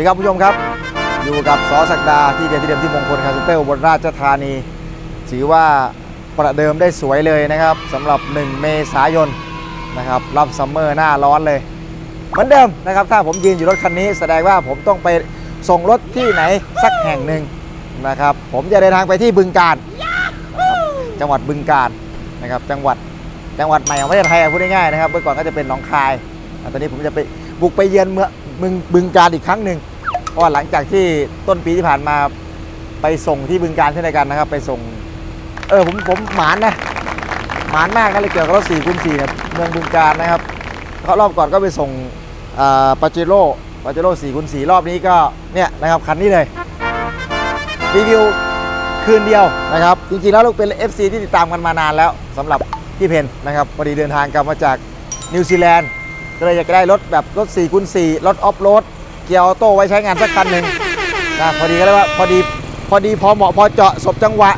ดีครับผู้ชมครับ อยู่กับสอศักดาที่เดียวที่เดิมที่มงคลคาสิเตอร์บนราชธานี ถือว่าประเดิมได้สวยเลยนะครับสำหรับ 1 เมษายนนะครับรับซัมเมอร์หน้าร้อนเลย เหมือนเดิมนะครับ ถ้าผมยืนอยู่รถคันนี้ แสดงว่าผมต้องไปส่งรถที่ไหนสักแห่งหนึ่งนะครับ ผมจะเดินทางไปที่บึงการนะครับจังหวัดบึงการนะครับจังหวัดจังหวัดใหม่ของประเทศไทยอะพูดง่ายๆนะครับเมื่อก่อนก็จะเป็นหนองคายอะตอนนี้ผมจะไปบุกไปเยือนเมืองบึงบึงการอีกครั้งหนึ่ง เพราะว่าหลังจากที่ต้นปีที่ผ่านมาไปส่งที่บึงการเช่นเดียวกันนะครับ ไปส่ง เออผมผมหมานนะหมานมากนะเลยเกี่ยวกับรถ4คูณ4เนี่ยเมืองบึงการนะครับเขารอบก่อนก็ไปส่งปาเจโร่ปาเจโร่4คูณ4รอบนี้ก็เนี่ยนะครับคันนี้เลยรีวิวคืนเดียวนะครับ จริงๆแล้วเราเป็น FC ที่ติดตามกันมานานแล้วสำหรับพี่เพนนะครับพอดีเดินทางกลับมาจากนิวซีแลนด์ก็เลยอยากได้รถแบบรถ4คูณ4รถออฟโรด กียร์ออโต้ไว้ใช้งานสักคันหนึ่งนะพอดีก็เลยว่าพอดีพอดีพอเหมาะพอเจาะสบจังหวะ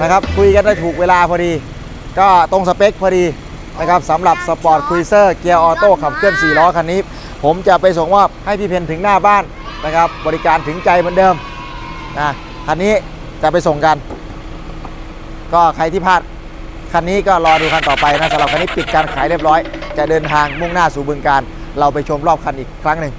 นะครับคุยกันได้ถูกเวลาพอดี ก็ตรงสเปคพอดีนะครับสำหรับสปอร์ตคุยเซอร์เกียร์ออโต้ขับเคลื่อน 4 ล้อคันนี้ ผมจะไปส่งมอบให้พี่เพนถึงหน้าบ้านนะครับ บริการถึงใจเหมือนเดิมนะคันนี้จะไปส่งกัน ก็ใครที่พลาดคันนี้ก็รอดูคันต่อไปนะสำหรับคันนี้ปิดการขายเรียบร้อย จะเดินทางมุ่งหน้าสู่บึงการ เราไปชมรอบคันอีกครั้งหนึ่ง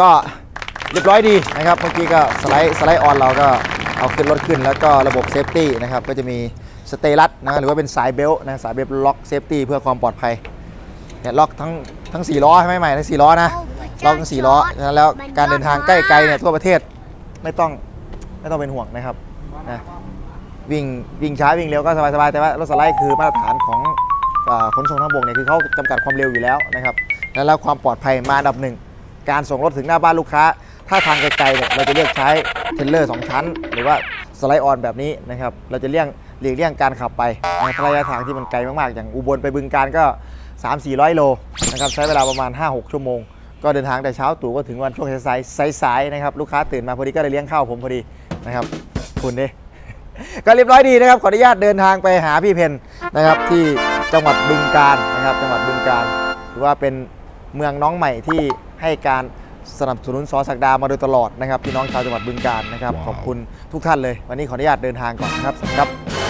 ก็เรียบร้อยดีนะครับ เมื่อกี้ก็สไลด์สไลด์ออนเราก็เอาขึ้นรถขึ้น แล้วก็ระบบเซฟตี้นะครับก็จะมีสเตลัสนะหรือว่าเป็นสายเบล์นะสายเบล์ล็อกเซฟตี้เพื่อความปลอดภัยเนี่ยล็อกทั้งทั้ง 4 ล้อใช่ไหมใหม่ทั้ง 4 ล้อนะล็อกทั้ง 4 ล้อนะแล้วการเดินทางใกล้ไกลเนี่ยทั่วประเทศไม่ต้องไม่ต้องเป็นห่วงนะครับนะวิ่งวิ่งช้าวิ่งเร็วก็สบายๆแต่ว่ารถสไลด์คือมาตรฐานของขนส่งทางบกเนี่ยคือเขาจำกัดความเร็วอยู่แล้วนะครับแล้วความปลอดภัยมาอันดับหนึ่ง การส่งรถถึงหน้าบ้านลูกค้า ถ้าทางไกลๆเนี่ยเราจะเลือกใช้เทรลเลอร์ 2 ชั้น หรือว่าสไลด์ออนแบบนี้นะครับเราจะเลี่ยงหลีกเลี่ยงการขับไปในระยะทางที่มันไกลมากๆ อย่างอุบลไปบึงการก็ 3-400 โลนะครับใช้เวลาประมาณ 5-6 ชั่วโมง ก็เดินทางแต่เช้าตู่ก็ถึงวันช่วงสายๆสายๆนะครับลูกค้าตื่นมาพอดีก็ได้เลี้ยงข้าวผมพอดีนะครับคุณดิก็เรียบร้อยดีนะครับขออนุญาตเดินทางไปหาพี่เพนนะครับที่จังหวัดบึงการนะครับจังหวัดบึงการถือว่าเป็นเมืองน้องใหม่ที่ ให้การสนับสนุนสอศักดามาโดยตลอดนะครับพี่น้องชาวจังหวัดบึงการนะครับ ขอบคุณทุกท่านเลย วันนี้ขออนุญาตเดินทางก่อนนะครับสวัสดีครับ